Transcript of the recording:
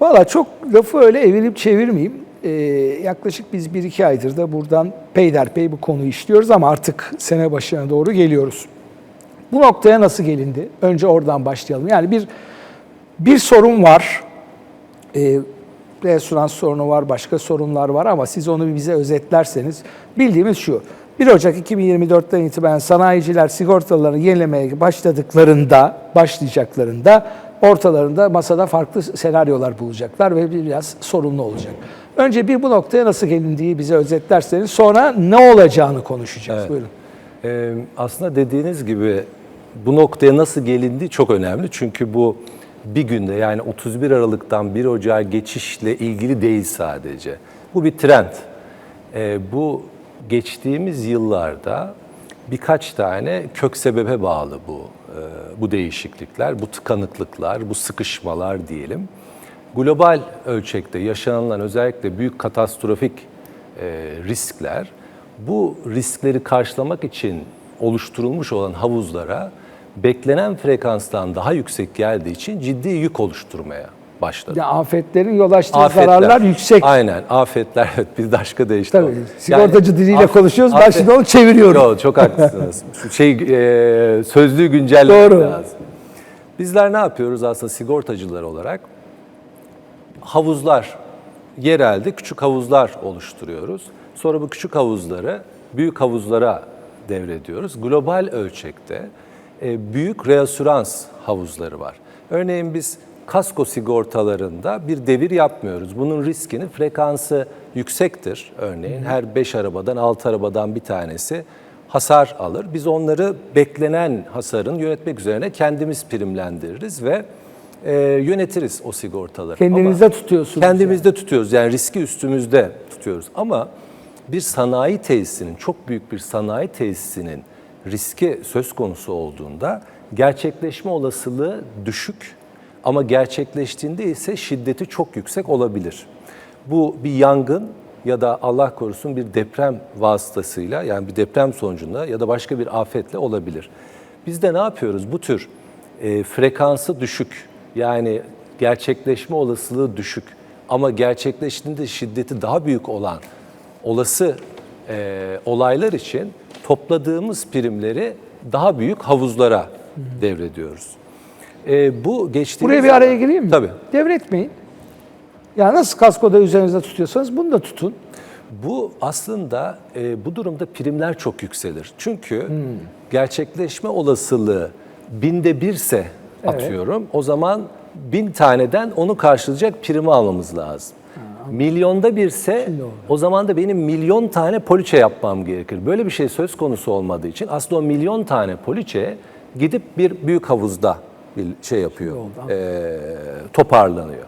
Valla çok lafı öyle evirip çevirmeyeyim. Ee, yaklaşık biz bir iki aydır da buradan peyderpey bu konuyu işliyoruz ama artık sene başına doğru geliyoruz. Bu noktaya nasıl gelindi? Önce oradan başlayalım. Yani bir bir sorun var. Ee, restoran sorunu var, başka sorunlar var ama siz onu bize özetlerseniz bildiğimiz şu. 1 Ocak 2024'ten itibaren sanayiciler sigortalarını yenilemeye başladıklarında, başlayacaklarında ortalarında masada farklı senaryolar bulacaklar ve biraz sorunlu olacak. Önce bir bu noktaya nasıl gelindiği bize özetlerseniz sonra ne olacağını konuşacağız. Buyurun. Ee, aslında dediğiniz gibi bu noktaya nasıl gelindi çok önemli. Çünkü bu bir günde yani 31 Aralık'tan 1 Ocağı geçişle ilgili değil sadece. Bu bir trend. Ee, bu geçtiğimiz yıllarda birkaç tane kök sebebe bağlı bu e, bu değişiklikler, bu tıkanıklıklar, bu sıkışmalar diyelim. Global ölçekte yaşanılan özellikle büyük katastrofik e, riskler bu riskleri karşılamak için oluşturulmuş olan havuzlara beklenen frekanstan daha yüksek geldiği için ciddi yük oluşturmaya başladı. Ya afetlerin yol açtığı Afetler. zararlar yüksek. Aynen afetler evet bir başka değişti. Tabii. Sigortacı Yani diliyle af- konuşuyoruz. Ben afet- şimdi onu çeviriyorum. Yo, çok haklısınız. Şey e, sözlüğü güncellemek Doğru. lazım. Bizler ne yapıyoruz aslında sigortacılar olarak? Havuzlar, yerelde küçük havuzlar oluşturuyoruz. Sonra bu küçük havuzları büyük havuzlara devrediyoruz. Global ölçekte e, büyük reasürans havuzları var. Örneğin biz kasko sigortalarında bir devir yapmıyoruz. Bunun riskini frekansı yüksektir. Örneğin her 5 arabadan 6 arabadan bir tanesi hasar alır. Biz onları beklenen hasarın yönetmek üzerine kendimiz primlendiririz ve e, yönetiriz o sigortaları. Kendinizde Ama tutuyorsunuz. Kendimizde tutuyoruz yani riski üstümüzde tutuyoruz. Ama bir sanayi tesisinin, çok büyük bir sanayi tesisinin riski söz konusu olduğunda gerçekleşme olasılığı düşük ama gerçekleştiğinde ise şiddeti çok yüksek olabilir. Bu bir yangın ya da Allah korusun bir deprem vasıtasıyla yani bir deprem sonucunda ya da başka bir afetle olabilir. Biz de ne yapıyoruz? Bu tür e, frekansı düşük yani gerçekleşme olasılığı düşük ama gerçekleştiğinde şiddeti daha büyük olan olası e, olaylar için topladığımız primleri daha büyük havuzlara devrediyoruz. E, bu geçtiğimiz Buraya bir araya gireyim mi? Tabii. Devretmeyin. Ya nasıl kaskoda üzerinizde tutuyorsanız bunu da tutun. Bu aslında e, bu durumda primler çok yükselir. Çünkü gerçekleşme olasılığı binde birse atıyorum o zaman bin taneden onu karşılayacak primi almamız lazım. Milyonda birse o zaman da benim milyon tane poliçe yapmam gerekir. Böyle bir şey söz konusu olmadığı için aslında o milyon tane poliçe gidip bir büyük havuzda şey yapıyor, e, toparlanıyor.